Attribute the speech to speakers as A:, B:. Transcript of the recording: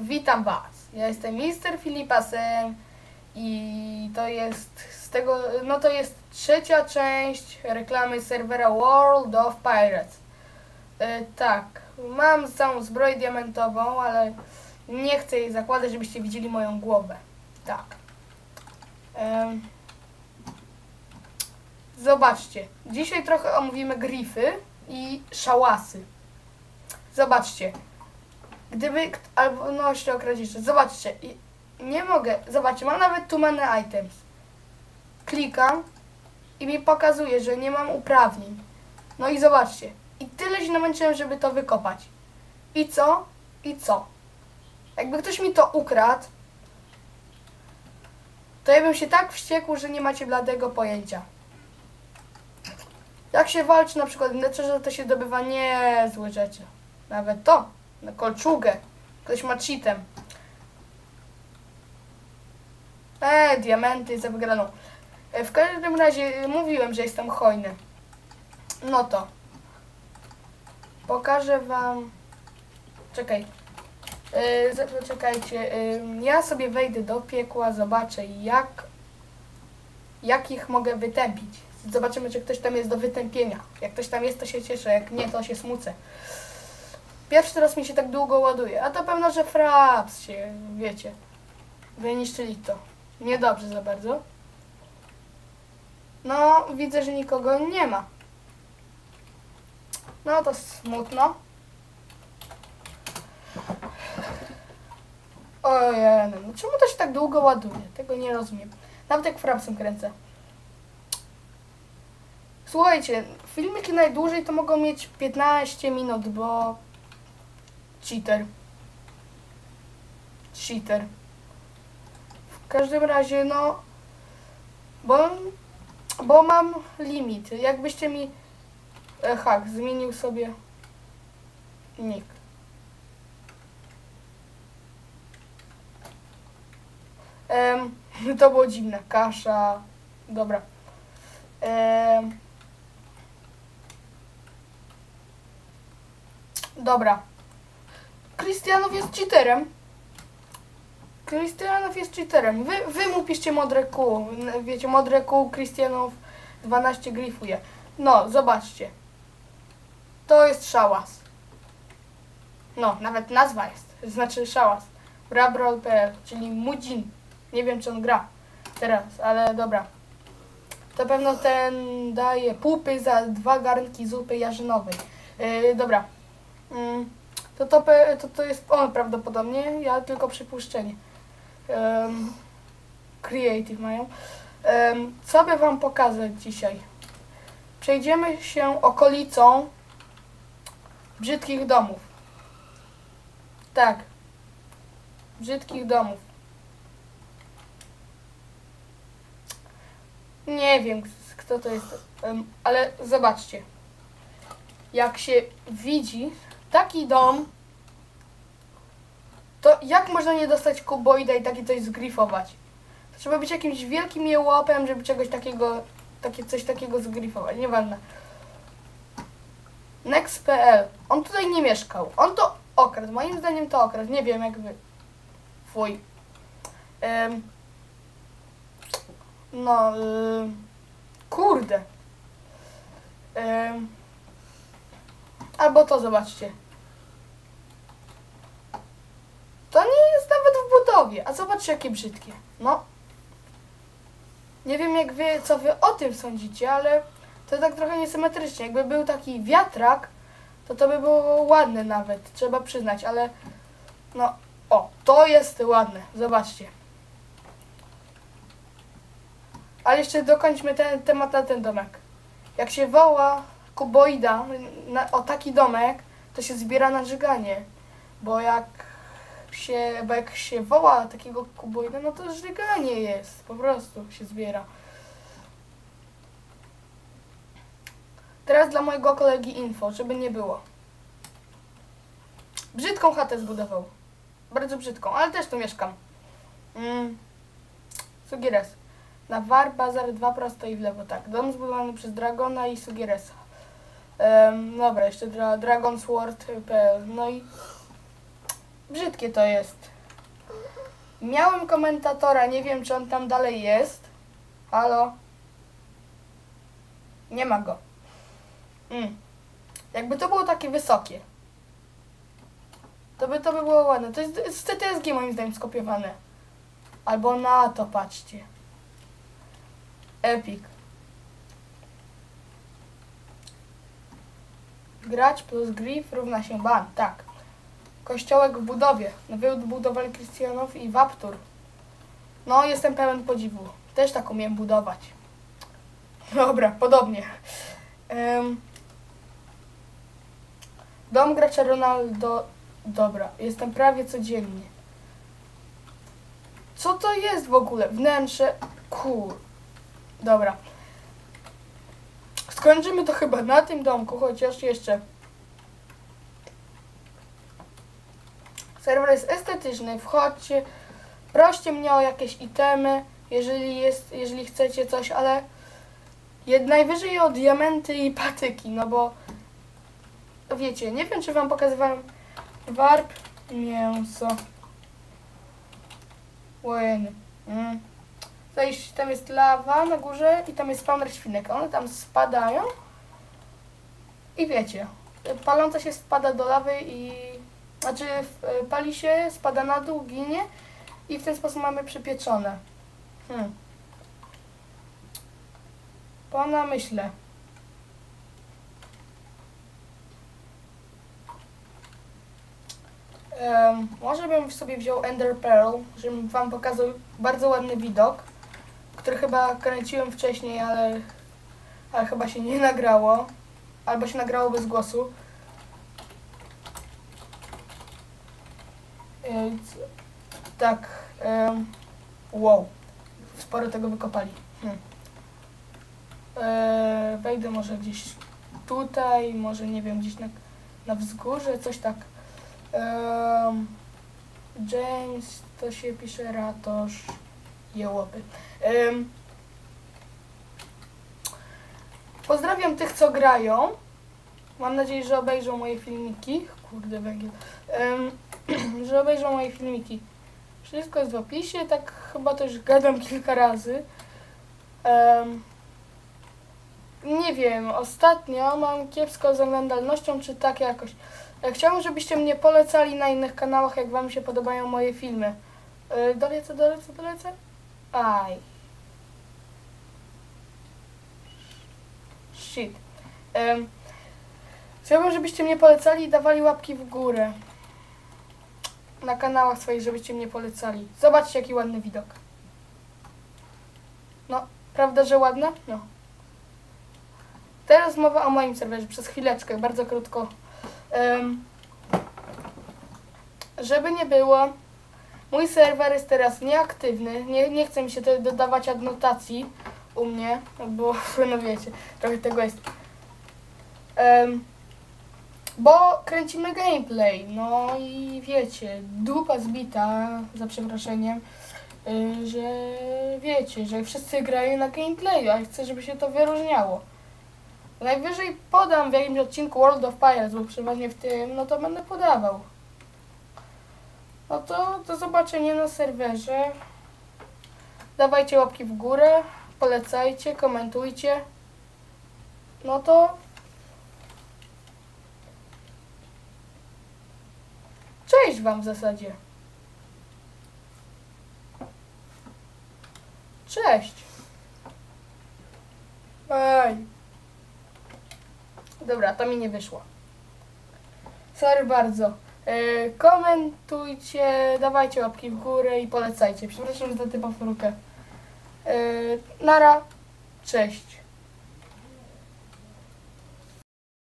A: witam Was. Ja jestem Mister Filipasem i to jest z tego, no to jest trzecia część reklamy serwera World of Pirates. E, tak, mam całą zbroję diamentową, ale nie chcę jej zakładać, żebyście widzieli moją głowę. Tak. Em, zobaczcie, dzisiaj trochę omówimy grify i szałasy. Zobaczcie, Gdyby, albo no okradzijeszcze, zobaczcie, nie mogę, zobaczcie, mam nawet tu many items. Klikam i mi pokazuje, że nie mam uprawnień. No i zobaczcie, i tyle się namęczyłem, żeby to wykopać. I co? I co? Jakby ktoś mi to ukradł, to ja bym się tak wściekł, że nie macie bladego pojęcia. Jak się walczy na przykład w Netherze, to się dobywa niezłe rzeczy. Nawet to, na kolczugę. Ktoś ma cheatem. E, diamenty za wygraną. E, w każdym razie e, mówiłem, że jestem hojny. No to. Pokażę wam... Czekaj. E, Poczekajcie. E, ja sobie wejdę do piekła, zobaczę jak... Jak ich mogę wytępić. Zobaczymy, czy ktoś tam jest do wytępienia. Jak ktoś tam jest, to się cieszę. Jak nie, to się smucę. Pierwszy raz mi się tak długo ładuje, a to pewno, że fraps się, wiecie, wyniszczyli to. Niedobrze za bardzo. No, widzę, że nikogo nie ma. No to smutno. Ojej, no czemu to się tak długo ładuje? Tego nie rozumiem. Nawet jak frapsem kręcę. Słuchajcie, filmiki najdłużej to mogą mieć 15 minut, bo Cheater. Cheater. W każdym razie, no. Bo, bo mam limit. Jakbyście mi. E, hak, zmienił sobie. Nick. Em, to było dziwne. Kasza. Dobra. Em, dobra. Krystianow jest cheaterem. Krystianow jest cheaterem. Wy, wy mu piszcie modre. N- Wiecie, modre Q Krystianow 12 grifuje. No, zobaczcie. To jest szałas. No, nawet nazwa jest. Znaczy szałas. Rabrol.pl, czyli Mudzin. Nie wiem, czy on gra teraz, ale dobra. To pewno ten daje pupy za dwa garnki zupy jarzynowej. Yy, dobra. Mm to to, to to jest on prawdopodobnie, ja tylko przypuszczenie. Um, creative mają. Um, co by wam pokazać dzisiaj? Przejdziemy się okolicą brzydkich domów. Tak. Brzydkich domów. Nie wiem, kto to jest, em, ale zobaczcie. Jak się widzi taki dom, to jak można nie dostać kuboida i takie coś zgrifować? To trzeba być jakimś wielkim jełopem, żeby czegoś takiego, takie coś takiego zgrifować. Nieważne. Next.pl. On tutaj nie mieszkał. On to okradł. Moim zdaniem to okradł. Nie wiem jak wy. Fuj. Ym. No, kurde. Ym. Albo to zobaczcie. To nie jest nawet w budowie. A zobaczcie jakie brzydkie. No. Nie wiem jak wy, co wy o tym sądzicie, ale to tak trochę niesymetrycznie. Jakby był taki wiatrak, to to by było ładne nawet. Trzeba przyznać, ale no. O, to jest ładne. Zobaczcie. Ale jeszcze dokończmy ten temat na ten domek. Jak się woła kuboida na, o taki domek, to się zbiera na żyganie. Bo jak się, bo jak się woła takiego kuboida, no to żyganie jest. Po prostu się zbiera. Teraz dla mojego kolegi info, żeby nie było. Brzydką chatę zbudował. Bardzo brzydką, ale też tu mieszkam. Mm. Sugires. Na War Bazar 2 prosto i w lewo, tak. Dom zbudowany przez Dragona i Sugiresa. Um, dobra, jeszcze dra, Dragonsword.pl. No i brzydkie to jest. Miałem komentatora, nie wiem czy on tam dalej jest. Halo? Nie ma go. Mm. Jakby to było takie wysokie. To by to by było ładne. To jest z CTSG moim zdaniem skopiowane. Albo na to patrzcie. Epic. Gracz plus griff równa się ban. Tak. Kościołek w budowie. Wybudowali Krystianów i Waptur. No, jestem pełen podziwu. Też tak umiem budować. Dobra, podobnie. Em, dom gracza Ronaldo. Dobra, jestem prawie codziennie. Co to jest w ogóle? Wnętrze. Kur. Dobra. Skończymy to chyba na tym domku, chociaż jeszcze. Serwer jest estetyczny, wchodźcie, proście mnie o jakieś itemy, jeżeli jest, jeżeli chcecie coś, ale jed, najwyżej o diamenty i patyki, no bo wiecie, nie wiem czy wam pokazywałem warp, mięso. Łojeny. Mm. Tutaj tam jest lawa na górze i tam jest spawner świnek. One tam spadają i wiecie, paląca się spada do lawy i znaczy w- pali się, spada na dół, ginie i w ten sposób mamy przypieczone. Hmm. Po namyśle. Em, może bym sobie wziął Ender Pearl, żebym wam pokazał bardzo ładny widok, który chyba kręciłem wcześniej, ale, ale chyba się nie nagrało. Albo się nagrało bez głosu. C- Tak. wow. Sporo tego wykopali. Hmm. E, wejdę może gdzieś tutaj, może nie wiem, gdzieś na, na wzgórze, coś tak. James, to się pisze ratosz, jełopy. Em, pozdrawiam tych, co grają. Mam nadzieję, że obejrzą moje filmiki. Kurde, węgiel. Em, że obejrzą moje filmiki. Wszystko jest w opisie, tak chyba też gadam kilka razy. Em, nie wiem, ostatnio mam kiepsko z oglądalnością, czy tak jakoś. E, Chciałbym, żebyście mnie polecali na innych kanałach, jak wam się podobają moje filmy. Yy, dolecę, dolecę, dolecę? Aj. Shit. Em, chciałbym, żebyście mnie polecali i dawali łapki w górę. Na kanałach swoich, żebyście mnie polecali. Zobaczcie, jaki ładny widok. No, prawda, że ładne? No. Teraz mowa o moim serwerze, przez chwileczkę, bardzo krótko. Em, żeby nie było, mój serwer jest teraz nieaktywny. Nie, nie chce mi się dodawać adnotacji u mnie, bo no wiecie, trochę tego jest. Em, bo kręcimy gameplay, no i wiecie, dupa zbita, za przeproszeniem, y, że wiecie, że wszyscy grają na gameplayu, a chcę, żeby się to wyróżniało. Najwyżej podam w jakimś odcinku World of Pirates, bo przeważnie w tym, no to będę podawał. No to do zobaczenia na serwerze. Dawajcie łapki w górę, polecajcie, komentujcie. No to... Cześć wam w zasadzie. Cześć. Ej. Dobra, to mi nie wyszło. Sorry bardzo. E, komentujcie, dawajcie łapki w górę i polecajcie. Przepraszam za tę powtórkę. E, nara, cześć.